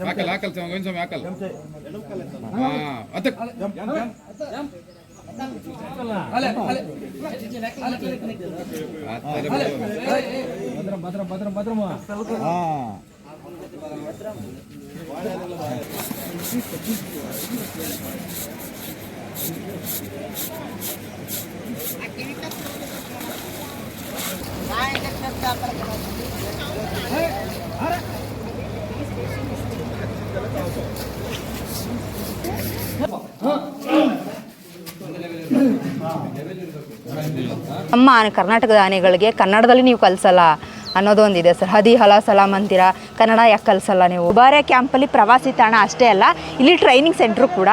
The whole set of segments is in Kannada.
ಹಾಕಲ್ ಹಾಕಲ್ ಸ್ವಾಮಿ ಒಂದು ಸ್ವಾಮಿ ಹಾಕಲ್ ಹಾ ಅದಕ್ಕೆ ನಮ್ಮ ಕರ್ನಾಟಕದ ಆನೆಗಳಿಗೆ ಕನ್ನಡದಲ್ಲಿ ನೀವು ಕಲಿಸಲ್ಲ ಅನ್ನೋದೊಂದಿದೆ ಸರ್. ಹದಿ, ಹಲ ಸಲಾಮ್ ಅಂತೀರಾ, ಕನ್ನಡ ಯಾಕೆ ಕಲಿಸಲ್ಲ ನೀವು? ಬಾರೆ ಕ್ಯಾಂಪಲ್ಲಿ ಪ್ರವಾಸಿ ತಾಣ ಅಷ್ಟೇ ಅಲ್ಲ, ಇಲ್ಲಿ ಟ್ರೈನಿಂಗ್ ಸೆಂಟ್ರು ಕೂಡ.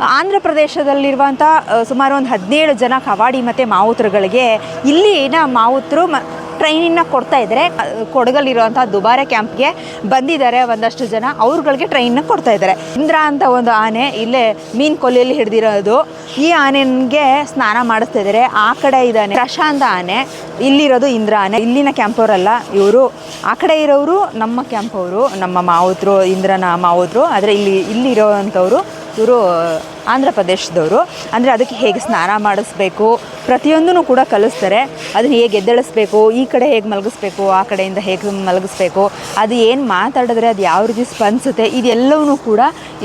ಆಂಧ್ರ ಪ್ರದೇಶದಲ್ಲಿರುವಂಥ ಸುಮಾರು ಒಂದು ಹದಿನೇಳು ಜನ ಕವಾಡಿ ಮತ್ತು ಮಾವುತರುಗಳಿಗೆ ಇಲ್ಲಿನ ಮಾವುತರು ಮ, ಟ್ರೈನಿಂಗ್ನ ಕೊಡ್ತಾ ಇದ್ದಾರೆ. ಕೊಡಗಲ್ಲಿರುವಂಥ ದುಬಾರೆ ಕ್ಯಾಂಪ್ಗೆ ಬಂದಿದ್ದಾರೆ ಒಂದಷ್ಟು ಜನ. ಅವ್ರುಗಳಿಗೆ ಟ್ರೈನ್ನ ಕೊಡ್ತಾ ಇದ್ದಾರೆ. ಇಂದ್ರ ಅಂತ ಒಂದು ಆನೆ ಇಲ್ಲೇ ಮೀನು ಕೊಲ್ಲಿಯಲ್ಲಿ ಹಿಡ್ದಿರೋದು. ಈ ಆನೆಗೆ ಸ್ನಾನ ಮಾಡಿಸ್ತಾ ಇದ್ದಾರೆ. ಆ ಕಡೆ ಇದ್ದಾನೆ ಪ್ರಶಾಂತ ಆನೆ, ಇಲ್ಲಿರೋದು ಇಂದ್ರ ಆನೆ. ಇಲ್ಲಿನ ಕ್ಯಾಂಪ್ ಅವರಲ್ಲ ಇವರು. ಆ ಕಡೆ ಇರೋರು ನಮ್ಮ ಕ್ಯಾಂಪವರು ನಮ್ಮ ಮಾವುತರು, ಇಂದ್ರನ ಮಾವುತರು. ಆದರೆ ಇಲ್ಲಿ ಇಲ್ಲಿರೋವಂಥವ್ರು ಇವರು ಆಂಧ್ರ ಪ್ರದೇಶದವರು. ಅಂದರೆ ಅದಕ್ಕೆ ಹೇಗೆ ಸ್ನಾನ ಮಾಡಿಸ್ಬೇಕು ಪ್ರತಿಯೊಂದೂ ಕೂಡ ಕಲಿಸ್ತಾರೆ. ಅದನ್ನ ಹೇಗೆ ಎದ್ದೇಳಿಸ್ಬೇಕು, ಈ ಕಡೆ ಹೇಗೆ ಮಲಗಿಸ್ಬೇಕು, ಆ ಕಡೆಯಿಂದ ಹೇಗೆ ಮಲಗಿಸ್ಬೇಕು, ಅದು ಏನು ಮಾತಾಡಿದ್ರೆ ಅದು ಯಾವ ರೀತಿ ಸ್ಪಂದಿಸುತ್ತೆ ಇದೆಲ್ಲವೂ ಕೂಡ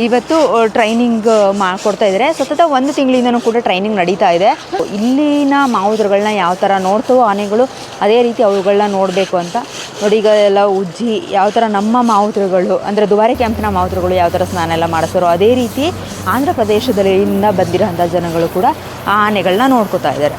ಇವತ್ತು ಟ್ರೈನಿಂಗ್ ಮಾಡಿಕೊಡ್ತಾ ಇದ್ದಾರೆ ಸತತ ಒಂದು ತಿಂಗಳಿಂದನೂ ಕೂಡ ಟ್ರೈನಿಂಗ್ ನಡೀತಾ ಇದೆ. ಇಲ್ಲಿನ ಮಾವುದ್ರಗಳನ್ನ ಯಾವ ಥರ ನೋಡ್ತವೋ ಆನೆಗಳು, ಅದೇ ರೀತಿ ಅವುಗಳನ್ನ ನೋಡಬೇಕು ಅಂತ. ನೋಡಿ, ಈಗ ಎಲ್ಲ ಉಜ್ಜಿ ಯಾವ ಥರ ನಮ್ಮ ಮಾವುತರುಗಳು ಅಂದರೆ ದುಬಾರಿ ಕ್ಯಾಂಪ್ನ ಮಾವುತರುಗಳು ಯಾವ ಥರ ಸ್ನಾನ ಎಲ್ಲ ಮಾಡಿಸೋರು ಅದೇ ರೀತಿ ಆಂಧ್ರ ಪ್ರದೇಶದಲ್ಲಿಂದ ಬಂದಿರೋಂಥ ಜನಗಳು ಕೂಡ ಆ ಆನೆಗಳನ್ನ ನೋಡ್ಕೋತಾ ಇದ್ದಾರೆ.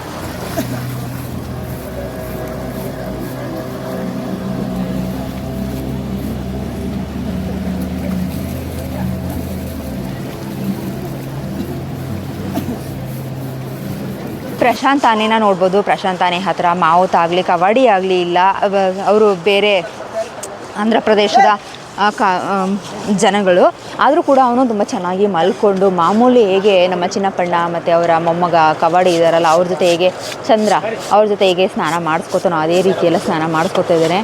ಪ್ರಶಾಂತ್ ಆನೆನ ನೋಡ್ಬೋದು. ಪ್ರಶಾಂತ್ ಆನೆ ಹತ್ರ ಮಾವುತ್ ಆಗಲಿ ಕಬಡ್ಡಿ ಆಗಲಿ ಇಲ್ಲ ಅವರು ಬೇರೆ ಆಂಧ್ರ ಪ್ರದೇಶದ ಕ ಜನಗಳು. ಆದರೂ ಕೂಡ ಅವನು ತುಂಬ ಚೆನ್ನಾಗಿ ಮಲ್ಕೊಂಡು ಮಾಮೂಲಿ ಹೇಗೆ ನಮ್ಮ ಚಿನ್ನಪ್ಪಣ್ಣ ಮತ್ತು ಅವರ ಮೊಮ್ಮಗ ಕಬಡ್ಡಿ ಇದ್ದಾರಲ್ಲ ಅವ್ರ ಜೊತೆ ಹೇಗೆ ಚಂದ್ರ ಅವ್ರ ಜೊತೆ ಹೇಗೆ ಸ್ನಾನ ಮಾಡಿಸ್ಕೊತಾನೋ ಅದೇ ರೀತಿಯೆಲ್ಲ ಸ್ನಾನ ಮಾಡಿಸ್ಕೊತಾ ಇದ್ದಾನೆ.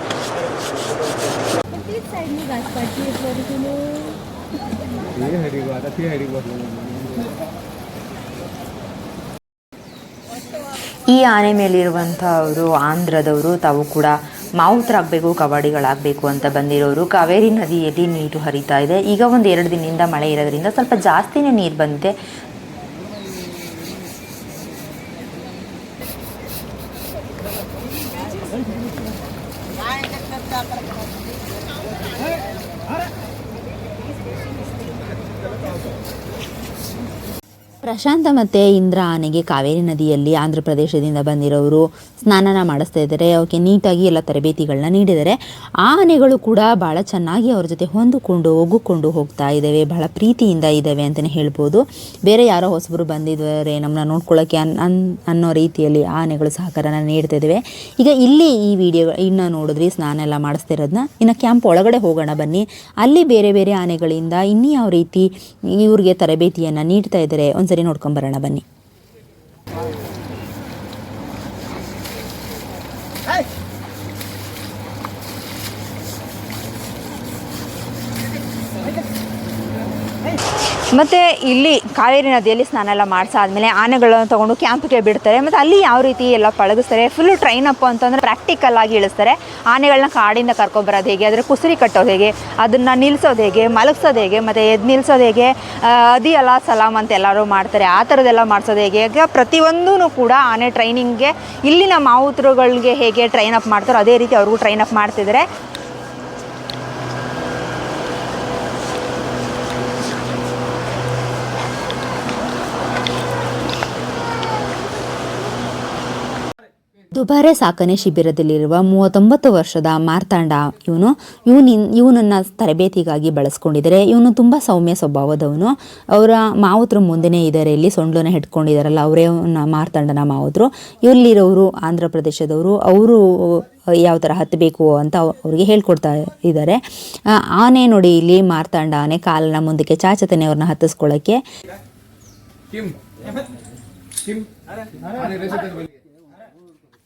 ಈ ಆನೆ ಮೇಲಿರುವಂಥವರು ಆಂಧ್ರದವರು, ತಾವು ಕೂಡ ಮಾವುತರಾಗಬೇಕು, ಕಬಾಡಿಗಳಾಗಬೇಕು ಅಂತ ಬಂದಿರೋರು. ಕಾವೇರಿ ನದಿಯಲ್ಲಿ ನೀರು ಹರಿತಾ ಇದೆ. ಈಗ ಒಂದು ಎರಡು ದಿನದಿಂದ ಮಳೆ ಇರೋದ್ರಿಂದ ಸ್ವಲ್ಪ ಜಾಸ್ತಿನೇ ನೀರು ಬಂದಿದೆ. ಪ್ರಶಾಂತ ಮತ್ತು ಇಂದ್ರ ಆನೆಗೆ ಕಾವೇರಿ ನದಿಯಲ್ಲಿ ಆಂಧ್ರ ಪ್ರದೇಶದಿಂದ ಬಂದಿರೋರು ಸ್ನಾನನ ಮಾಡಿಸ್ತಾ ಇದ್ದಾರೆ. ಅವಕ್ಕೆ ನೀಟಾಗಿ ಎಲ್ಲ ತರಬೇತಿಗಳನ್ನ ನೀಡಿದ್ದಾರೆ. ಆ ಆನೆಗಳು ಕೂಡ ಭಾಳ ಚೆನ್ನಾಗಿ ಅವ್ರ ಜೊತೆ ಹೊಂದಿಕೊಂಡು, ಒಗ್ಗಿಕೊಂಡು ಹೋಗ್ತಾ ಇದ್ದಾವೆ. ಭಾಳ ಪ್ರೀತಿಯಿಂದ ಇದ್ದಾವೆ ಅಂತಲೇ ಹೇಳ್ಬೋದು. ಬೇರೆ ಯಾರೋ ಹೊಸಬರು ಬಂದಿದ್ದಾರೆ. ನಮ್ಮನ್ನ ನೋಡ್ಕೊಳ್ಳೋಕ್ಕೆ ಅನ್ ಅನ್, ಅನ್ನೋ ರೀತಿಯಲ್ಲಿ ಆ ಆನೆಗಳು ಸಹಕಾರನ ನೀಡ್ತಾ ಇದ್ದಾವೆ. ಈಗ ಇಲ್ಲಿ ಈ ವಿಡಿಯೋ ಇನ್ನು ನೋಡಿದ್ರಿ ಸ್ನಾನ ಎಲ್ಲ ಮಾಡಿಸ್ತಾ ಇರೋದನ್ನ ಇನ್ನು ಕ್ಯಾಂಪ್ ಒಳಗಡೆ ಹೋಗೋಣ ಬನ್ನಿ. ಅಲ್ಲಿ ಬೇರೆ ಬೇರೆ ಆನೆಗಳಿಂದ ಇನ್ನೂ ಯಾವ ರೀತಿ ಇವ್ರಿಗೆ ತರಬೇತಿಯನ್ನು ನೀಡ್ತಾ ಇದ್ದಾರೆ. ಒಂದ್ಸರಿ ನೋಡ್ಕೊಂಬರೋಣ ಬನ್ನಿ. ಮತ್ತು ಇಲ್ಲಿ ಕಾವೇರಿ ನದಿಯಲ್ಲಿ ಸ್ನಾನ ಎಲ್ಲ ಮಾಡಿಸಾದ್ಮೇಲೆ ಆನೆಗಳನ್ನು ತೊಗೊಂಡು ಕ್ಯಾಂಪ್ಗೆ ಬಿಡ್ತಾರೆ. ಮತ್ತು ಅಲ್ಲಿ ಯಾವ ರೀತಿ ಎಲ್ಲ ಪಳಗಿಸ್ತಾರೆ? ಫುಲ್ಲು ಟ್ರೈನ್ ಅಪ್ ಅಂತಂದರೆ ಪ್ರಾಕ್ಟಿಕಲ್ ಆಗಿ ಇಳಿಸ್ತಾರೆ. ಆನೆಗಳನ್ನ ಕಾಡಿಂದ ಕರ್ಕೊಂಬರೋದು ಹೇಗೆ? ಅದರ ಕುಸರಿ ಕಟ್ಟೋದು ಹೇಗೆ? ಅದನ್ನು ನಿಲ್ಲಿಸೋದು ಹೇಗೆ? ಮಲಗಿಸೋದು ಹೇಗೆ? ಮತ್ತು ಎದ್ದು ನಿಲ್ಲಿಸೋದು ಹೇಗೆ? ಅದಿ ಅಲ ಸಲಾಮ್ ಅಂತ ಎಲ್ಲರೂ ಮಾಡ್ತಾರೆ. ಆ ಥರದ್ದೆಲ್ಲ ಮಾಡಿಸೋದು ಹೇಗೆ? ಈಗ ಪ್ರತಿಯೊಂದೂ ಕೂಡ ಆನೆ ಟ್ರೈನಿಂಗ್ಗೆ ಇಲ್ಲಿನ ಮಾವುತರುಗಳಿಗೆ ಹೇಗೆ ಟ್ರೈನ್ ಅಪ್ ಮಾಡ್ತಾರೋ ಅದೇ ರೀತಿ ಅವ್ರಿಗೂ ಟ್ರೈನ್ ಅಪ್ ಮಾಡ್ತಿದ್ದಾರೆ ದುಬಾರೆ ಸಾಕಣೆ ಶಿಬಿರದಲ್ಲಿರುವ ಮೂವತ್ತೊಂಬತ್ತು ವರ್ಷದ ಮಾರ್ತಾಂಡ ಇವನು. ಇವನಿನ್ ಇವನನ್ನು ತರಬೇತಿಗಾಗಿ ಬಳಸ್ಕೊಂಡಿದ್ದಾರೆ. ಇವನು ತುಂಬ ಸೌಮ್ಯ ಸ್ವಭಾವದವನು. ಅವರ ಮಾವುತರು ಮುಂದೆನೇ ಇದ್ದಾರೆ. ಇಲ್ಲಿ ಸೊಂಡ್ಲನ್ನ ಹಿಡ್ಕೊಂಡಿದ್ದಾರಲ್ಲ ಅವರೇ ಮಾರ್ತಾಂಡನ ಮಾವುತರು. ಇಲ್ಲಿರೋರು ಆಂಧ್ರ ಪ್ರದೇಶದವರು, ಅವರು ಯಾವ ಥರ ಹತ್ತಬೇಕು ಅಂತ ಅವ್ರಿಗೆ ಹೇಳ್ಕೊಡ್ತಾ ಇದ್ದಾರೆ. ಆನೆ ನೋಡಿ ಇಲ್ಲಿ ಮಾರ್ತಾಂಡ ಆನೆ ಕಾಲನ ಮುಂದಕ್ಕೆ ಚಾಚತನೆ ಅವ್ರನ್ನ ಹತ್ತಿಸ್ಕೊಳ್ಳೋಕ್ಕೆ.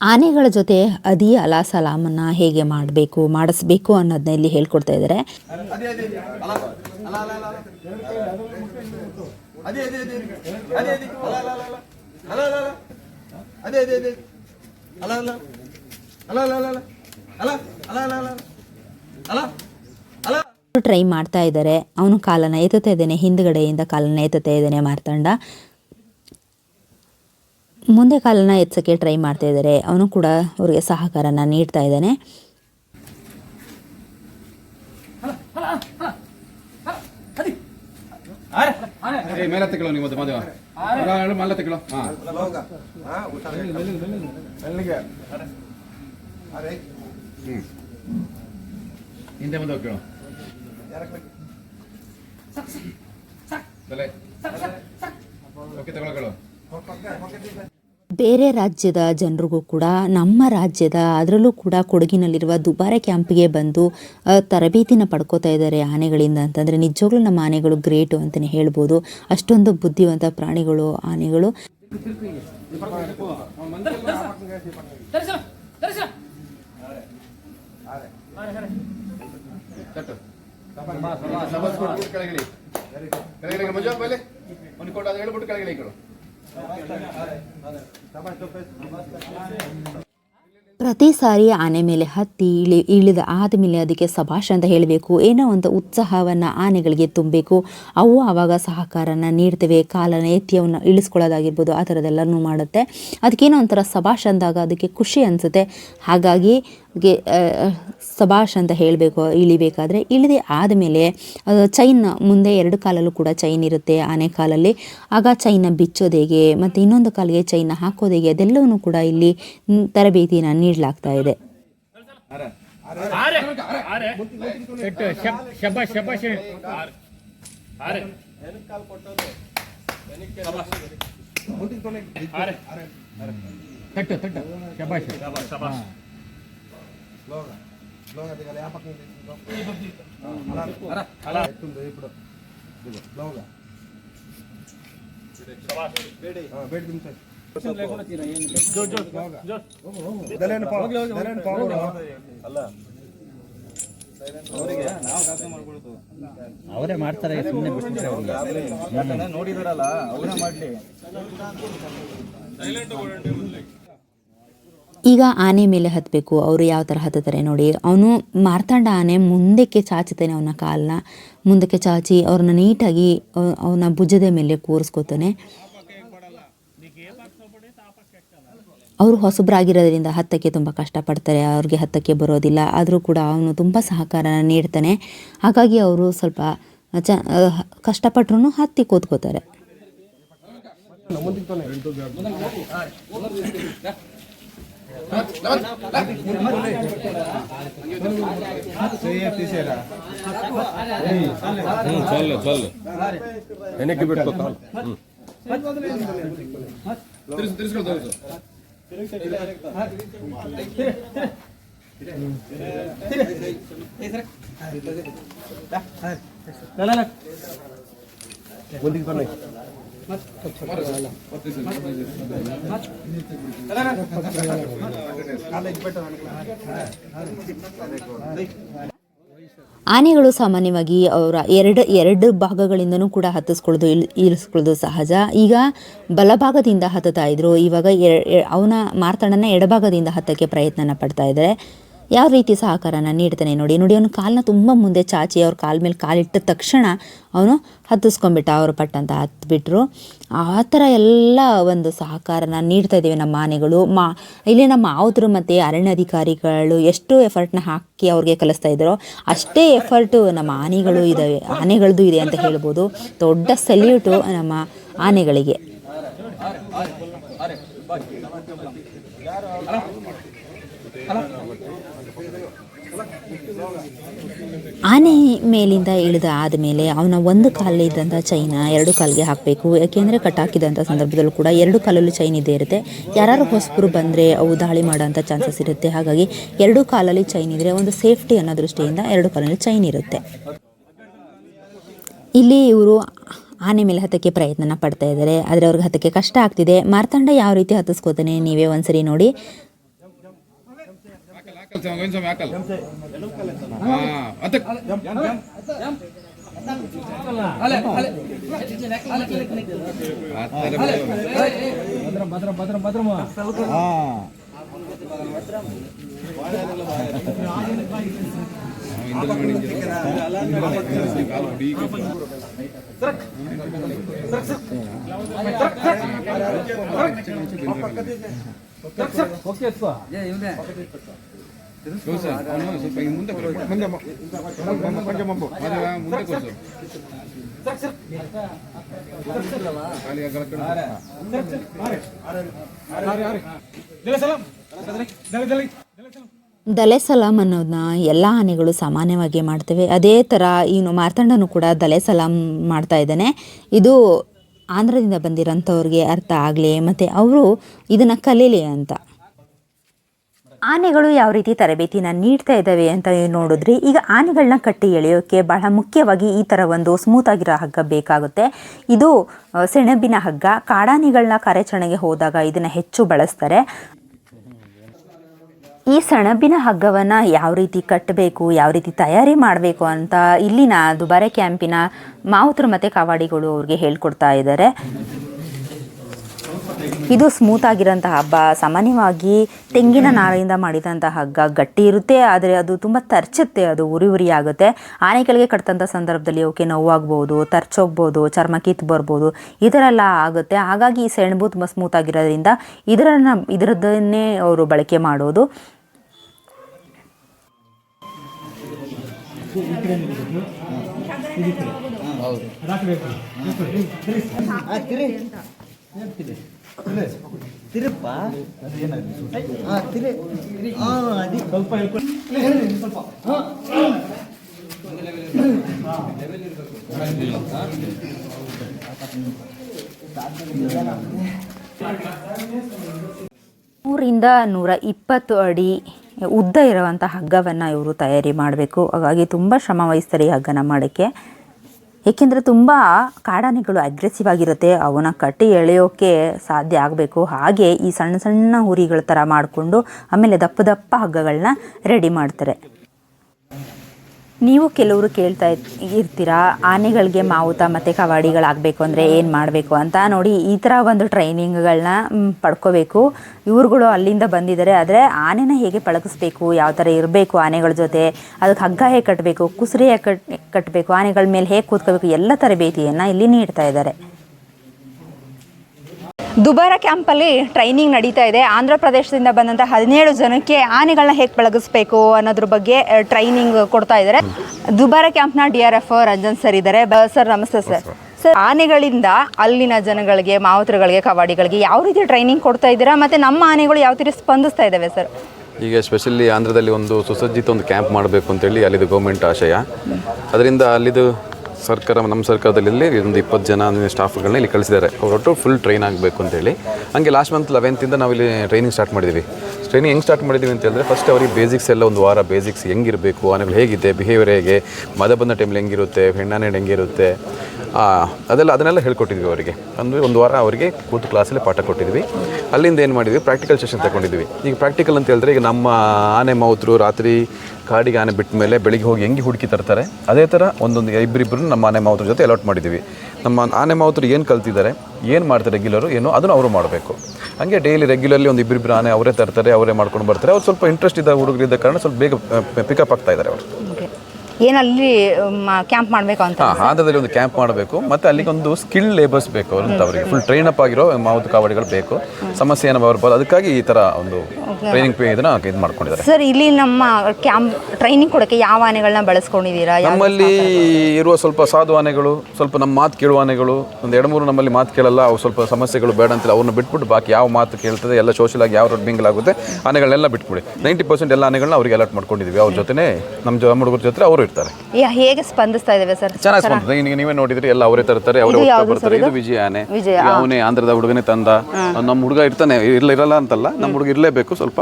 ಆನೆಗಳ ಜೊತೆ ಅದಿ ಅಲಾ ಸಲಾಮನ್ನು ಹೇಗೆ ಮಾಡಬೇಕು ಮಾಡಿಸ್ಬೇಕು ಅನ್ನೋದನ್ನ ಇಲ್ಲಿ ಹೇಳ್ಕೊಡ್ತಾ ಇದ್ದಾರೆ ಟ್ರೈ ಮಾಡ್ತಾ ಇದ್ದಾರೆ ಅವನು ಕಾಲನ್ನ ಎತ್ತುತ್ತಾ ಇದ್ದಾನೆ ಹಿಂದ್ಗಡೆಯಿಂದ ಕಾಲನ್ನ ಎತ್ತುತ್ತಾ ಇದ್ದಾನೆ ಮಾರ್ತಂಡ ಮುಂದೆ ಕಾಲನ್ನು ಎತ್ಸೋಕ್ಕೆ ಟ್ರೈ ಮಾಡ್ತಾ ಇದ್ದಾರೆ. ಅವನು ಕೂಡ ಅವರಿಗೆ ಸಹಕಾರನ ನೀಡ್ತಾ ಇದ್ದಾನೆ. ಹಿಂದೆ ಹೋಗಿ ಕೇಳು. ಓಕೆ, ತಗೊಳ್ಳೋ ಕೇಳು. ಬೇರೆ ರಾಜ್ಯದ ಜನರಿಗೂ ಕೂಡ, ನಮ್ಮ ರಾಜ್ಯದ ಅದರಲ್ಲೂ ಕೂಡ ಕೊಡಗಿನಲ್ಲಿರುವ ದುಬಾರೆ ಕ್ಯಾಂಪ್ಗೆ ಬಂದು ತರಬೇತಿನ ಪಡ್ಕೋತಾ ಇದ್ದಾರೆ ಆನೆಗಳಿಂದ ಅಂತಂದರೆ ನಿಜವಾಗ್ಲೂ ನಮ್ಮ ಆನೆಗಳು ಗ್ರೇಟು ಅಂತಲೇ ಹೇಳ್ಬೋದು. ಅಷ್ಟೊಂದು ಬುದ್ಧಿವಂತ ಪ್ರಾಣಿಗಳು, ಆನೆಗಳು. ಹೇಳ್ಬಿಟ್ಟು ಪ್ರತಿ ಸಾರಿ ಆನೆ ಮೇಲೆ ಹತ್ತಿ ಇಳಿ, ಇಳಿದ ಆದಮೇಲೆ ಅದಕ್ಕೆ ಸಭಾಷ್ ಅಂತ ಹೇಳಬೇಕು. ಏನೋ ಒಂದು ಉತ್ಸಾಹವನ್ನು ಆನೆಗಳಿಗೆ ತುಂಬಬೇಕು. ಅವು ಆವಾಗ ಸಹಕಾರನ ನೀಡ್ತವೆ. ಕಾಲನ ಎತ್ತಿಯವನ್ನು ಇಳಿಸ್ಕೊಳ್ಳೋದಾಗಿರ್ಬೋದು, ಆ ಥರದ್ದೆಲ್ಲನೂ ಮಾಡುತ್ತೆ. ಅದಕ್ಕೇನೋ ಒಂಥರ ಸಭಾಷ್ ಅಂದಾಗ ಅದಕ್ಕೆ ಖುಷಿ ಅನಿಸುತ್ತೆ. ಹಾಗಾಗಿ ಗೆ ಸಬಾಷ್ ಅಂತ ಹೇಳಬೇಕು ಇಳಿಬೇಕಾದ್ರೆ ಇಳಿದೆ ಆದಮೇಲೆ ಚೈನ್ ಮುಂದೆ ಎರಡು ಕಾಲಲ್ಲೂ ಕೂಡ ಚೈನ್ ಇರುತ್ತೆ ಆನೆ ಕಾಲಲ್ಲಿ ಆಗ ಚೈನ್ನ ಬಿಚ್ಚೋದು ಹೇಗೆ ಮತ್ತು ಇನ್ನೊಂದು ಕಾಲಿಗೆ ಚೈನ್ನ ಹಾಕೋದು ಹೇಗೆ ಅದೆಲ್ಲವನ್ನೂ ಕೂಡ ಇಲ್ಲಿ ತರಬೇತಿನ ನೀಡಲಾಗ್ತಾ ಇದೆ ಶಬಾಷ್ ಅವರೇ ಮಾಡ್ತಾರೆ ಸುಮ್ಮನೆ ಬಿಟ್ಬಿಟ್ರೆ ಅವ್ರಿಗೆ ನೋಡಿದಾರಲ್ಲ ಅವರೇ ಮಾಡ್ಲಿ ಈಗ ಆನೆ ಮೇಲೆ ಹತ್ತಬೇಕು ಅವರು ಯಾವ ಥರ ಹತ್ತುತ್ತಾರೆ ನೋಡಿ. ಅವನು ಮಾರ್ತಾಂಡ ಆನೆ ಮುಂದಕ್ಕೆ ಚಾಚುತ್ತಾನೆ ಅವನ ಕಾಲನ್ನ ಮುಂದಕ್ಕೆ ಚಾಚಿ ಅವ್ರನ್ನ ನೀಟಾಗಿ ಅವನ ಭುಜದ ಮೇಲೆ ಕೂರಿಸ್ಕೊತಾನೆ. ಅವರು ಹೊಸಬ್ರಾಗಿರೋದ್ರಿಂದ ಹತ್ತಕ್ಕೆ ತುಂಬ ಕಷ್ಟಪಡ್ತಾರೆ, ಅವ್ರಿಗೆ ಹತ್ತಕ್ಕೆ ಬರೋದಿಲ್ಲ. ಆದರೂ ಕೂಡ ಅವನು ತುಂಬ ಸಹಕಾರನ ನೀಡ್ತಾನೆ. ಹಾಗಾಗಿ ಅವರು ಸ್ವಲ್ಪ ಚ ಕಷ್ಟಪಟ್ಟರು ಹತ್ತಿ ಕೂತ್ಕೋತಾರೆ. ಚಲ್ಲ ಚಲ್ಲ ಏನಕ್ಕೆ ಬಿಡ್ತು ತಿರ್ಸು ತಿರ್ಸ್ಕೊಂಡು ತೋರಿಸು ಮುಂದಿಗೆ ಬನ್ನಿ ಆನೆಗಳು ಸಾಮಾನ್ಯವಾಗಿ ಅವರ ಎರಡು ಎರಡು ಭಾಗಗಳಿಂದನೂ ಕೂಡ ಹತ್ತಿಸ್ಕೊಳ್ಳೋದು ಇಲ್ ಇಳಿಸ್ಕೊಳ್ಳೋದು ಸಹಜ ಈಗ ಬಲಭಾಗದಿಂದ ಹತ್ತುತ್ತಾ ಇದ್ರು ಇವಾಗ ಅವನ ಮಾರ್ತಣ್ಣನ ಎಡಭಾಗದಿಂದ ಹತ್ತಕ್ಕೆ ಪ್ರಯತ್ನನ ಪಡ್ತಾ ಇದ್ದಾರೆ ಯಾವ ರೀತಿ ಸಹಕಾರನ ನೀಡ್ತಾನೆ ನೋಡಿ. ನೋಡಿ, ಅವನು ಕಾಲನ್ನ ತುಂಬ ಮುಂದೆ ಚಾಚಿ ಅವ್ರ ಕಾಲ ಮೇಲೆ ಕಾಲಿಟ್ಟ ತಕ್ಷಣ ಅವನು ಹತ್ತಿಸ್ಕೊಂಡ್ಬಿಟ್ಟ ಅವರು ಪಟ್ಟಂತ ಹತ್ಬಿಟ್ರು. ಆ ಥರ ಎಲ್ಲ ಒಂದು ಸಹಕಾರನ ನೀಡ್ತಾ ಇದ್ದೀವಿ ನಮ್ಮ ಆನೆಗಳು. ಮಾ, ಇಲ್ಲಿ ನಮ್ಮ ಮಾವುತರು ಮತ್ತು ಅರಣ್ಯಾಧಿಕಾರಿಗಳು ಎಷ್ಟು ಎಫರ್ಟ್ನ ಹಾಕಿ ಅವ್ರಿಗೆ ಕಲಿಸ್ತಾ ಇದ್ದಾರೋ ಅಷ್ಟೇ ಎಫರ್ಟು ನಮ್ಮ ಆನೆಗಳು ಇದ್ದಾವೆ. ಆನೆಗಳದ್ದು ಇದೆ ಅಂತ ಹೇಳ್ಬೋದು. ದೊಡ್ಡ ಸಲ್ಯೂಟು ನಮ್ಮ ಆನೆಗಳಿಗೆ. ಆನೆ ಮೇಲಿಂದ ಇಳಿದ ಆದಮೇಲೆ ಅವನ ಒಂದು ಕಾಲಿದ್ದಂಥ ಚೈನ ಎರಡು ಕಾಲಿಗೆ ಹಾಕಬೇಕು. ಯಾಕೆಂದರೆ ಕಟ್ಟಾಕಿದಂಥ ಸಂದರ್ಭದಲ್ಲೂ ಕೂಡ ಎರಡು ಕಾಲಲ್ಲೂ ಚೈನ್ ಇದ್ದೇ ಇರುತ್ತೆ. ಯಾರು ಹೊಸಬರು ಬಂದರೆ ಅವು ದಾಳಿ ಮಾಡೋಂಥ ಚಾನ್ಸಸ್ ಇರುತ್ತೆ. ಹಾಗಾಗಿ ಎರಡು ಕಾಲಲ್ಲಿ ಚೈನ್ ಇದ್ದರೆ ಒಂದು ಸೇಫ್ಟಿ ಅನ್ನೋ ದೃಷ್ಟಿಯಿಂದ ಎರಡು ಕಾಲಲ್ಲಿ ಚೈನ್ ಇರುತ್ತೆ. ಇಲ್ಲಿ ಇವರು ಆನೆ ಮೇಲೆ ಹತ್ತಕ್ಕೆ ಪ್ರಯತ್ನನ ಪಡ್ತಾ ಇದ್ದಾರೆ. ಆದರೆ ಅವ್ರಿಗೆ ಹತ್ತಕ್ಕೆ ಕಷ್ಟ ಆಗ್ತಿದೆ. ಮಾರ್ತಾಂಡ ಯಾವ ರೀತಿ ಹತ್ತಿಸ್ಕೋತಾನೆ ನೀವೇ ಒಂದ್ಸರಿ ನೋಡಿ. ಸ್ವಲ್ಪ ಹಿಂಗ್ ಮುಂದೆ ಬರು. ಮುಂದೆ ಮ- ಕೊಂಚ ಮಂಪು. ಅದು ಮುಂದೆ ಕೂರ್ಸು. ಕಾಲಿಗೆ ಅಗಲ ಕಡು. ದಲೆ ಸಲಾಮ್ ಅನ್ನೋದನ್ನ ಎಲ್ಲ ಆನೆಗಳು ಸಾಮಾನ್ಯವಾಗಿ ಮಾಡ್ತೇವೆ. ಅದೇ ಥರ ಇವನು ಮಾರ್ತಾಂಡನು ಕೂಡ ದಲೆ ಸಲಾಂ ಮಾಡ್ತಾ ಇದ್ದಾನೆ. ಇದು ಆಂಧ್ರದಿಂದ ಬಂದಿರೋಂಥವ್ರಿಗೆ ಅರ್ಥ ಆಗಲಿ ಮತ್ತು ಅವರು ಇದನ್ನು ಕಲೀಲಿ ಅಂತ. ಆನೆಗಳು ಯಾವ ರೀತಿ ತರಬೇತಿನ ನೀಡ್ತಾ ಇದ್ದಾವೆ ಅಂತ ನೋಡಿದ್ರಿ. ಈಗ ಆನೆಗಳನ್ನ ಕಟ್ಟಿ ಎಳೆಯೋಕ್ಕೆ ಬಹಳ ಮುಖ್ಯವಾಗಿ ಈ ಥರ ಒಂದು ಸ್ಮೂತ್ ಆಗಿರೋ ಹಗ್ಗ ಬೇಕಾಗುತ್ತೆ. ಇದು ಸೆಣಬಿನ ಹಗ್ಗ. ಕಾಡಾನೆಗಳನ್ನ ಕಾರ್ಯಾಚರಣೆಗೆ ಹೋದಾಗ ಇದನ್ನು ಹೆಚ್ಚು ಬಳಸ್ತಾರೆ. ಈ ಸೆಣಬಿನ ಹಗ್ಗವನ್ನು ಯಾವ ರೀತಿ ಕಟ್ಟಬೇಕು ಯಾವ ರೀತಿ ತಯಾರಿ ಮಾಡಬೇಕು ಅಂತ ಇಲ್ಲಿನ ದುಬಾರೆ ಕ್ಯಾಂಪಿನ ಮಾವುತರು ಮತ್ತು ಕಾವಾಡಿಗಳು ಅವ್ರಿಗೆ ಹೇಳ್ಕೊಡ್ತಾ ಇದ್ದಾರೆ. ಇದು ಸ್ಮೂತ್ ಆಗಿರೋಂಥ ಹಬ್ಬ. ಸಾಮಾನ್ಯವಾಗಿ ತೆಂಗಿನ ನಾರಿಂದ ಮಾಡಿದಂತಹ ಹಗ್ಗ ಗಟ್ಟಿ ಇರುತ್ತೆ ಆದರೆ ಅದು ತುಂಬ ತರ್ಚುತ್ತೆ ಅದು ಉರಿ ಉರಿ ಆಗುತ್ತೆ. ಆನೆಗಳಿಗೆ ಕಟ್ತಂಥ ಸಂದರ್ಭದಲ್ಲಿ ಅವಕ್ಕೆ ನೋವಾಗ್ಬೋದು ತರ್ಚೋಗ್ಬೋದು ಚರ್ಮ ಕಿತ್ತು ಬರ್ಬೋದು ಈ ಥರ ಎಲ್ಲ ಆಗುತ್ತೆ. ಹಾಗಾಗಿ ಈ ಸೆಣಬು ತುಂಬ ಸ್ಮೂತ್ ಆಗಿರೋದ್ರಿಂದ ಇದರನ್ನು ಇದರದ್ದನ್ನೇ ಅವರು ಬಳಕೆ ಮಾಡೋದು. ತಿರುಪ್ಪ. ಹಾ ತಿರು ಹಾ ಅದಿ. ಸ್ವಲ್ಪ ನೂರಿಂದ ನೂರ ಇಪ್ಪತ್ತು ಅಡಿ ಉದ್ದ ಇರುವಂಥ ಹಗ್ಗವನ್ನು ಇವರು ತಯಾರಿ ಮಾಡಬೇಕು. ಹಾಗಾಗಿ ತುಂಬ ಶ್ರಮ ವಹಿಸ್ತಾರೆ ಈ ಹಗ್ಗನ ಮಾಡೋಕ್ಕೆ. ಏಕೆಂದರೆ ತುಂಬ ಕಾಡಾನೆಗಳು ಅಗ್ರೆಸಿವ್ ಆಗಿರುತ್ತೆ. ಅವನ್ನ ಕಟ್ಟಿ ಎಳೆಯೋಕ್ಕೆ ಸಾಧ್ಯ ಆಗಬೇಕು. ಹಾಗೆ ಈ ಸಣ್ಣ ಸಣ್ಣ ಹುರಿಗಳ ಥರ ಮಾಡಿಕೊಂಡು ಆಮೇಲೆ ದಪ್ಪ ದಪ್ಪ ಹಗ್ಗಗಳನ್ನ ರೆಡಿ ಮಾಡ್ತಾರೆ. ನೀವು ಕೆಲವರು ಕೇಳ್ತಾ ಇರ್- ಇರ್ತೀರಾ? ಆನೆಗಳಿಗೆ ಮಾವುತ ಮತ್ತು ಕವಾಡಿಗಳಾಗಬೇಕು ಅಂದರೆ ಏನು ಮಾಡಬೇಕು ಅಂತ ನೋಡಿ ಈ ಥರ ಒಂದು ಟ್ರೈನಿಂಗ್ಗಳನ್ನ ಪಡ್ಕೋಬೇಕು. ಇವ್ರುಗಳು ಅಲ್ಲಿಂದ ಬಂದಿದ್ದಾರೆ. ಆದರೆ ಆನೆನ ಹೇಗೆ ಪಳಗಿಸ್ಬೇಕು? ಯಾವ ಥರ ಇರಬೇಕು ಆನೆಗಳ ಜೊತೆ? ಅದಕ್ಕೆ ಹಗ್ಗ ಹೇಗೆ ಕಟ್ಟಬೇಕು ಕುಸುರಿ ಹೇಗೆ ಕಟ್ ಕಟ್ಟಬೇಕು ಆನೆಗಳ ಮೇಲೆ ಹೇಗೆ ಕೂತ್ಕೋಬೇಕು? ಎಲ್ಲ ತರಬೇತಿಯನ್ನು ಇಲ್ಲಿ ನೀಡ್ತಾ ಇದ್ದಾರೆ. ದುಬಾರ ಕ್ಯಾಂಪಲ್ಲಿ ಟ್ರೈನಿಂಗ್ ನಡೀತಾ ಇದೆ. ಆಂಧ್ರ ಪ್ರದೇಶದಿಂದ ಬಂದಂಥ ಹದಿನೇಳು ಜನಕ್ಕೆ ಆನೆಗಳನ್ನ ಹೇಗೆ ಪಳಗಿಸ್ಬೇಕು ಅನ್ನೋದ್ರ ಬಗ್ಗೆ ಟ್ರೈನಿಂಗ್ ಕೊಡ್ತಾ ಇದ್ದಾರೆ. ದುಬಾರ ಕ್ಯಾಂಪ್ನ D R F Ranjan sir ಇದ್ದಾರೆ. ಸರ್ ನಮಸ್ತೆ ಸರ್. ಸರ್ ಆನೆಗಳಿಂದ ಅಲ್ಲಿನ ಜನಗಳಿಗೆ ಮಾವುತರುಗಳಿಗೆ ಕವಾಡಿಗಳಿಗೆ ಯಾವ ರೀತಿ ಟ್ರೈನಿಂಗ್ ಕೊಡ್ತಾ ಇದ್ದೀರಾ? ಮತ್ತು ನಮ್ಮ ಆನೆಗಳು ಯಾವ ರೀತಿ ಸ್ಪಂದಿಸ್ತಾ ಇದ್ದಾವೆ ಸರ್? ಈಗ ಸ್ಪೆಷಲಿ ಆಂಧ್ರದಲ್ಲಿ ಒಂದು ಸುಸಜ್ಜಿತ ಒಂದು ಕ್ಯಾಂಪ್ ಮಾಡಬೇಕು ಅಂತೇಳಿ ಅಲ್ಲಿದು ಗೌರ್ಮೆಂಟ್ ಆಶಯ. ಅದರಿಂದ ಅಲ್ಲಿದು ಸರ್ಕಾರ, ನಮ್ಮ ಸರ್ಕಾರದಲ್ಲಿ ಒಂದು ಇಪ್ಪತ್ತು ಜನ ಸ್ಟಾಫ್ಗಳನ್ನ ಇಲ್ಲಿ ಕಳಿಸಿದ್ದಾರೆ. ಅವರೊಟ್ಟು ಫುಲ್ ಟ್ರೈನ್ ಆಗಬೇಕು ಅಂತೇಳಿ ಹಂಗೆ ಲಾಸ್ಟ್ ಮಂತ್ ಲೆವೆಂತಿಂದ ಇಲ್ಲಿ ಟ್ರೈನಿಂಗ್ ಸ್ಟಾರ್ಟ್ ಮಾಡಿದ್ದೀವಿ ಟ್ರೈನಿಂಗ್ ಹೆಂಗೆ ಸ್ಟಾರ್ಟ್ ಮಾಡಿದ್ದೀವಿ ಅಂತ ಹೇಳಿದ್ರೆ ಫಸ್ಟ್ ಅವರಿಗೆ ಬೇಸಿಕ್ಸ್ ಎಲ್ಲ ಒಂದು ವಾರ ಬೇಸಿಕ್ಸ್ ಹೆಂಗಿರಬೇಕು, ಆನೆಗಳು ಹೇಗಿದೆ ಬಿಹೇವಿಯರ್ ಹೇಗೆ, ಮದ ಬಂದ ಟೈಮಲ್ಲಿ ಹೆಂಗಿರುತ್ತೆ ಹೆಣ್ಣಾನೆ ಹೆಂಗಿರುತ್ತೆ ಅದೆಲ್ಲ ಅದನ್ನೆಲ್ಲ ಹೇಳ್ಕೊಟ್ಟಿದ್ವಿ ಅವರಿಗೆ. ಅಂದರೆ ಒಂದು ವಾರ ಅವರಿಗೆ ಕೂತು ಕ್ಲಾಸಲ್ಲಿ ಪಾಠ ಕೊಟ್ಟಿದ್ವಿ. ಅಲ್ಲಿಂದ ಏನು ಮಾಡಿದ್ವಿ? ಪ್ರಾಕ್ಟಿಕಲ್ ಸೆಷನ್ ತಗೊಂಡಿದ್ವಿ. ಈಗ ಪ್ರಾಕ್ಟಿಕಲ್ ಅಂತ ಹೇಳಿದ್ರೆ ಈಗ ನಮ್ಮ ಆನೆ ಮಾವುತರು ರಾತ್ರಿ ಕಾಡಿಗೆ ಆನೆ ಬಿಟ್ಟ ಮೇಲೆ ಬೆಳಿಗ್ಗೆ ಹೋಗಿ ಹೆಂಗೆ ಹುಡುಕಿ ತರ್ತಾರೆ? ಅದೇ ಥರ ಒಂದೊಂದು ಇಬ್ಬರಿಬ್ಬರು ನಮ್ಮ ಆನೆ ಮಾವತ್ರ ಜೊತೆ ಅಲಾಟ್ ಮಾಡಿದ್ದೀವಿ ನಮ್ಮ ಆನೆ ಮಾವತ್ರ ಏನು ಕಲ್ತಿದ್ದಾರೆ, ಏನು ಮಾಡ್ತಾರೆ ರೆಗ್ಯುಲರು ಏನೋ ಅದನ್ನು ಅವರು ಮಾಡಬೇಕು. ಹಾಗೆ ಡೈಲಿ ರೆಗ್ಯುಲರ್ಲಿ ಒಂದು ಇಬ್ಬರಿಬ್ಬರು ಆನೆ ಅವರೇ ತರ್ತಾರೆ, ಅವರೇ ಮಾಡ್ಕೊಂಡು ಬರ್ತಾರೆ. ಅವ್ರು ಸ್ವಲ್ಪ ಇಂಟ್ರೆಸ್ಟ್ ಇದ್ದ ಹುಡುಗರಿದ್ದ ಕಾರಣ ಸ್ವಲ್ಪ ಬೇಗ ಪಿಕಪ್ ಆಗ್ತಾ ಇದ್ದಾರೆ ಅವರು. ಏನಲ್ಲಿ ಕ್ಯಾಂಪ್ ಮಾಡಬೇಕು ಅಂತ ಹಾಂ ಆಂಧ್ರದಲ್ಲಿ ಒಂದು ಕ್ಯಾಂಪ್ ಮಾಡಬೇಕು. ಮತ್ತು ಅಲ್ಲಿಗೆ ಒಂದು ಸ್ಕಿಲ್ ಲೇಬರ್ಸ್ ಬೇಕು ಅಂತ ಅವರಿಗೆ. ಫುಲ್ ಟ್ರೈನ್ ಅಪ್ ಆಗಿರೋ ಮಾವುತ ಕಾವಡಿಗಳು ಬೇಕು. ಸಮಸ್ಯೆ ಏನೋ ಬರ್ಬೋದು ಅದಕ್ಕಾಗಿ ಈ ಥರ ಒಂದು ಟ್ರೈನಿಂಗ್ ಪೇ ಇದನ್ನ ಇದು ಮಾಡ್ಕೊಂಡಿದ್ದಾರೆ. ಸರ್ ಇಲ್ಲಿ ನಮ್ಮ ಕ್ಯಾಂಪ್ ಟ್ರೈನಿಂಗ್ ಕೊಡೋಕ್ಕೆ ಯಾವ ಆನೆಗಳನ್ನ ಬಳಸ್ಕೊಂಡಿದ್ದೀರಾ? ನಮ್ಮಲ್ಲಿ ಇರುವ ಸ್ವಲ್ಪ ಸಾಧು ಆನೆಗಳು ಸ್ವಲ್ಪ ನಮ್ಮ ಮಾತು ಕೇಳುವ ಆನೆಗಳು ಒಂದು ಎರಡು ಮೂರು ನಮ್ಮಲ್ಲಿ ಮಾತು ಕೇಳಲ್ಲ ಅವು ಸ್ವಲ್ಪ ಸಮಸ್ಯೆಗಳು ಬೇಡ ಅಂತ ಅವ್ರನ್ನ ಬಿಟ್ಬಿಟ್ಟು ಬಾಕಿ ಯಾವ ಮಾತು ಕೇಳ್ತದೆ ಎಲ್ಲ ಸೋಷಿಯಲ್ ಆಗಿ ಯಾವ ರೋಡ್ ಆಗುತ್ತೆ ಆನೆಗಳನ್ನೆಲ್ಲ ಬಿಟ್ಬಿಡಿ. ನೈಂಟಿ ಪರ್ಸೆಂಟ್ ಎಲ್ಲ ಆನೆಗಳನ್ನ ಅವ್ರಿಗೆ ಅಲರ್ಟ್ ಮಾಡ್ಕೊಂಡಿದ್ವಿ. ಅವ್ರ ಜೊತೆ ನಮ್ಮ ಜ ಹುಡುಗರ ಜೊತೆ ಅವರು ಇರ್ತಾರೆ. ಹೇಗೆ ಸ್ಪಂದಿಸ್ತಾ ಇದ್ದೇವೆ ಸರ್? ಚೆನ್ನಾಗಿ ಸ್ಪಂದಿಸ್ತಾರೆ ಈಗ ನೀವೇ ನೋಡಿದ್ರಿ ಎಲ್ಲ ಅವರೇ ತರ್ತಾರೆ ಅವರೇ ಹೋಗ್ತಾ ಬರ್ತಾರೆ. ಇದು ವಿಜಯಾನೆ. ವಿಜಯ ಆನೆ ಅವನೇ ಆಂಧ್ರದ ಹುಡುಗನೇ ತಂದ. ನಮ್ಮ ಹುಡುಗ ಇರ್ತಾನೆ ಇಲ್ಲ ಇರಲ್ಲ ಅಂತಲ್ಲ ನಮ್ಮ ಹುಡುಗ ಇರಲೇಬೇಕು ಸ್ವಲ್ಪ.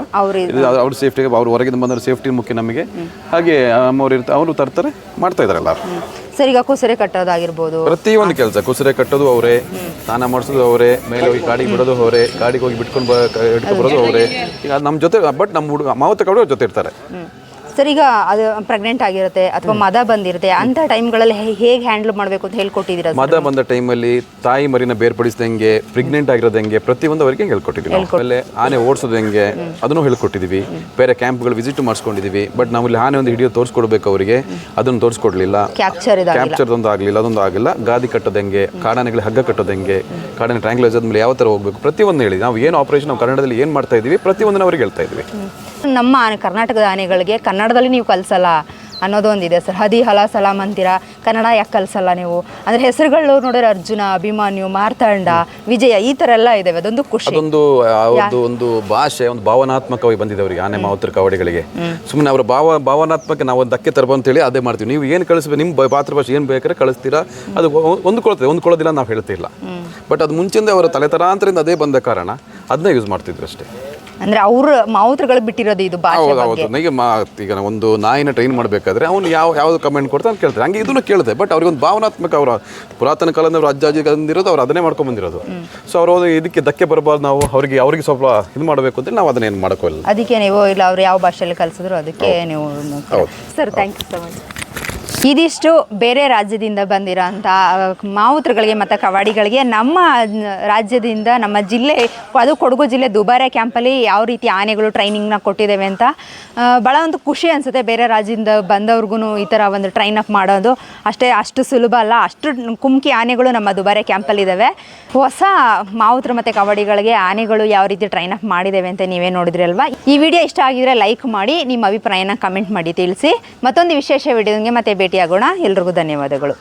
ಅವ್ರು ಸೇಫ್ಟಿಗೆ ಅವ್ರು ಹೊರಗಿಂದ ಬಂದ್ರೆ ಸೇಫ್ಟಿ ಮುಖ್ಯ ನಮಗೆ. ಹಾಗೆ ಅಮ್ಮವ್ರು ಇರ್ತಾರೆ ಅವರು ತರ್ತಾರೆ ಮಾಡ್ತಾ ಇದಾರೆ ಎಲ್ಲ ಸರ್ ಈಗ ಕುಸರೆ ಕಟ್ಟೋದಾಗಿರ್ಬೋದು. ಪ್ರತಿಯೊಂದು ಕೆಲಸ ಕುಸರೆ ಕಟ್ಟೋದು ಅವರೇ ಸ್ನಾನ ಮಾಡಿಸೋದು ಅವರೇ ಮೇಲೆ ಹೋಗಿ ಗಾಡಿಗೆ ಬಿಡೋದು ಅವರೇ ಗಾಡಿಗೆ ಹೋಗಿ ಬಿಟ್ಕೊಂಡು ಇಟ್ಕೊಂಡು ಬರೋದು ಅವರೇ. ಈಗ ನಮ್ಮ ಜೊತೆ ಬಟ್ ನಮ್ಮ ಹುಡುಗ ಮಾವತ್ತ ಕಡೆ ಜೊತೆ ಇರ್ತಾರೆ. ಸರ್ ಈಗ ಅದು ಪ್ರೆಗ್ನೆಂಟ್ ಆಗಿರುತ್ತೆ ಅಥವಾ ಮದ ಬಂದಿರುತ್ತೆ ಅಂತ ಟೈಮ್ಗಳಲ್ಲಿ ಹೇಗೆ ಹ್ಯಾಂಡಲ್ ಮಾಡಬೇಕು ಅಂತ ಹೇಳ್ಕೊಟ್ಟಿದ್ದೀರಾ ಮದ ಬಂದ ಟೈಮಲ್ಲಿ ತಾಯಿ ಮರಿನ ಬೇರ್ಪಡಿಸಿದಂಗೆ ಪ್ರೆಗ್ನೆಂಟ್ ಆಗಿರೋದು ಹೆಂಗೆ ಪ್ರತಿಯೊಂದು ಅವರಿಗೆ ಹೇಳ್ಕೊಟ್ಟಿದ್ದೀವಿ. ಆಮೇಲೆ ಆನೆ ಓಡಿಸೋದು ಹೆಂಗೆ ಅದನ್ನು ಹೇಳ್ಕೊಟ್ಟಿದ್ದೀವಿ. ಬೇರೆ ಕ್ಯಾಂಪ್ಗಳು ವಿಸಿಟ್ ಮಾಡಿಸ್ಕೊಂಡಿದ್ದೀವಿ. ಬಟ್ ನಾವು ಇಲ್ಲಿ ಆನೆ ಒಂದು ಹಿಡಿಯೋ ತೋರಿಸ್ಕೊಡ್ಬೇಕು ಅವರಿಗೆ. ಅದನ್ನು ತೋರಿಸ್ಕೊಡ್ಲಿಲ್ಲ. ಕ್ಯಾಪ್ಚರ್ ಕ್ಯಾಪ್ಚರ್ ಒಂದು ಆಗಲಿಲ್ಲ ಅದೊಂದು ಆಗಿಲ್ಲ. ಗಾದಿ ಕಟ್ಟೋದು ಹೆಂಗೆ ಕಾಡಾನೆಗಳು ಹಗ್ಗ ಕಟ್ಟೋದು ಹೆಂಗೆ ಕಾಡಾನೆ ಟ್ರ್ಯಾಂಗ್ಲೇಜ್ ಆದ್ಮೇಲೆ ಯಾವ ಥರ ಹೋಗ್ಬೇಕು ಪ್ರತಿಯೊಂದು ಹೇಳಿ. ನಾವು ಏನು ಆಪರೇಷನ್ ನಾವು ಕನ್ನಡದಲ್ಲಿ ಏನು ಮಾಡ್ತಾ ಇದೀವಿ ಪ್ರತಿಯೊಂದನ್ನು ಅವ್ರಿಗೆ ಹೇಳ್ತಾ ಇದ್ವಿ. ನಮ್ಮ ಕರ್ನಾಟಕದ ಆನೆಗಳಿಗೆ ಕನ್ನಡದಲ್ಲಿ ನೀವು ಕಲಿಸಲ್ಲ ಅನ್ನೋದು ಒಂದಿದೆ ಸರ್. ಹದಿ ಹಲ ಸಲಾಮ್ ಅಂತೀರಾ? ಕನ್ನಡ ಯಾಕೆ ಕಲಿಸಲ್ಲ ನೀವು? ಅಂದರೆ ಹೆಸರುಗಳು ನೋಡಿದ್ರೆ ಅರ್ಜುನ ಅಭಿಮಾನ್ಯು ಮಾರ್ತಾಂಡ ವಿಜಯ ಈ ಥರ ಎಲ್ಲ ಇದಾವೆ. ಅದೊಂದು ಖುಷಿ. ಅದೊಂದು ಅವ್ರದ್ದು ಒಂದು ಭಾಷೆ ಒಂದು ಭಾವನಾತ್ಮಕವಾಗಿ ಬಂದಿದೆ ಅವರಿಗೆ ಆನೆ ಮಾವುತರ ಕವಡಿಗಳಿಗೆ ಸುಮ್ಮನೆ ಅವರ ಭಾವ ಭಾವನಾತ್ಮಕ ನಾವು ಒಂದು ಧಕ್ಕೆ ತರಬೋ ಅಂತೇಳಿ ಅದೇ ಮಾಡ್ತೀವಿ. ನೀವು ಏನು ಕಳಿಸ್ಬೇಕು ನಿಮ್ಮ ಮಾತೃಭಾಷೆ ಏನು ಬೇಕಾದ್ರೆ ಕಳಿಸ್ತೀರಾ? ಅದು ಹೊಂದ್ಕೊಳ್ತೀವಿ ಹೊಂದ್ಕೊಳ್ತದೆ. ಹೊಂದ್ಕೊಳ್ಳೋದಿಲ್ಲ ನಾವು ಹೇಳ್ತಿಲ್ಲ. ಬಟ್ ಅದು ಮುಂಚಿಂದ ಅವರ ತಲೆತರಾಂತರಿಂದ ಅದೇ ಬಂದ ಕಾರಣ ಅದನ್ನ ಯೂಸ್ ಮಾಡ್ತಿದ್ರು ಅಷ್ಟೇ. ಅಂದರೆ ಅವ್ರ ಮಾವುತ್ರಗಳು ಬಿಟ್ಟಿರೋದು ಇದು ಭಾಷೆ ಹೌದು ಹೌದು. ಈಗ ಮಾ ಈಗ ನಾವು ಒಂದು ನಾಯಿನ ಟ್ರೈನ್ ಮಾಡಬೇಕಾದ್ರೆ ಅವ್ನು ಯಾವ ಯಾವ್ದು ಕಮೆಂಟ್ ಕೊಡ್ತಾನೆ ಅಂತ ಕೇಳ್ತಾರೆ. ಹಂಗೆ ಇದನ್ನು ಕೇಳಿದೆ ಬಟ್ ಅವ್ರಿಗೆ ಒಂದು ಭಾವನಾತ್ಮಕ ಅವರ ಪುರಾತನ ಕಾಲದ ಅವ್ರ ಅಜ್ಜ ಅಜ್ಜಿ ಬಂದಿರೋದು ಅವ್ರು ಅದನ್ನೇ ಮಾಡ್ಕೊಂಡ್ ಬಂದಿರೋದು. ಸೊ ಅವರು ಇದಕ್ಕೆ ಧಕ್ಕೆ ಬರಬಾರ್ದು ನಾವು ಅವರಿಗೆ ಅವ್ರಿಗೆ ಸ್ವಲ್ಪ ಇದು ಮಾಡಬೇಕು ಅಂದ್ರೆ ನಾವು ಅದನ್ನೇನು ಮಾಡ್ಕೊಲ್ಲ. ಅದಕ್ಕೆ ನೀವು ಇಲ್ಲ ಅವ್ರು ಯಾವ ಭಾಷೆಯಲ್ಲಿ ಕಲಿಸಿದ್ರು ಅದಕ್ಕೆ ನೀವು sir thank you so much ಇದಿಷ್ಟು ಬೇರೆ ರಾಜ್ಯದಿಂದ ಬಂದಿರೋಂಥ ಮಾವುತ್ರಗಳಿಗೆ ಮತ್ತು ಕವಾಡಿಗಳಿಗೆ ನಮ್ಮ ರಾಜ್ಯದಿಂದ ನಮ್ಮ ಜಿಲ್ಲೆ, ಅದು ಕೊಡಗು ಜಿಲ್ಲೆ ದುಬಾರೆ ಕ್ಯಾಂಪಲ್ಲಿ ಯಾವ ರೀತಿ ಆನೆಗಳು ಟ್ರೈನಿಂಗ್ನ ಕೊಟ್ಟಿದ್ದೇವೆ ಅಂತ ಭಾಳ ಒಂದು ಖುಷಿ ಅನಿಸುತ್ತೆ ಬೇರೆ ರಾಜ್ಯದಿಂದ ಬಂದವ್ರಿಗೂ ಈ ಥರ ಒಂದು ಟ್ರೈನ್ ಅಪ್ ಮಾಡೋದು. ಅಷ್ಟೇ, ಅಷ್ಟು ಸುಲಭ ಅಲ್ಲ, ಅಷ್ಟು ಕುಮ್ಕಿ ಆನೆಗಳು ನಮ್ಮ ದುಬಾರೆ ಕ್ಯಾಂಪಲ್ಲಿದ್ದಾವೆ ಹೊಸ ಮಾವುತ್ರ ಮತ್ತು ಕವಾಡಿಗಳಿಗೆ ಆನೆಗಳು ಯಾವ ರೀತಿ ಟ್ರೈನ್ ಅಪ್ ಮಾಡಿದ್ದೇವೆ ಅಂತ ನೀವೇ ನೋಡಿದ್ರಿ ಅಲ್ವಾ? ಈ ವಿಡಿಯೋ ಇಷ್ಟ ಆಗಿದ್ರೆ ಲೈಕ್ ಮಾಡಿ, ನಿಮ್ಮ ಅಭಿಪ್ರಾಯನ ಕಮೆಂಟ್ ಮಾಡಿ ತಿಳಿಸಿ. ಮತ್ತೊಂದು ವಿಶೇಷ ವಿಡಿಯೋಗೆ ಮತ್ತೆ ಭೇಟಿಯಾಗೋಣ. ಎಲ್ರಿಗೂ ಧನ್ಯವಾದಗಳು.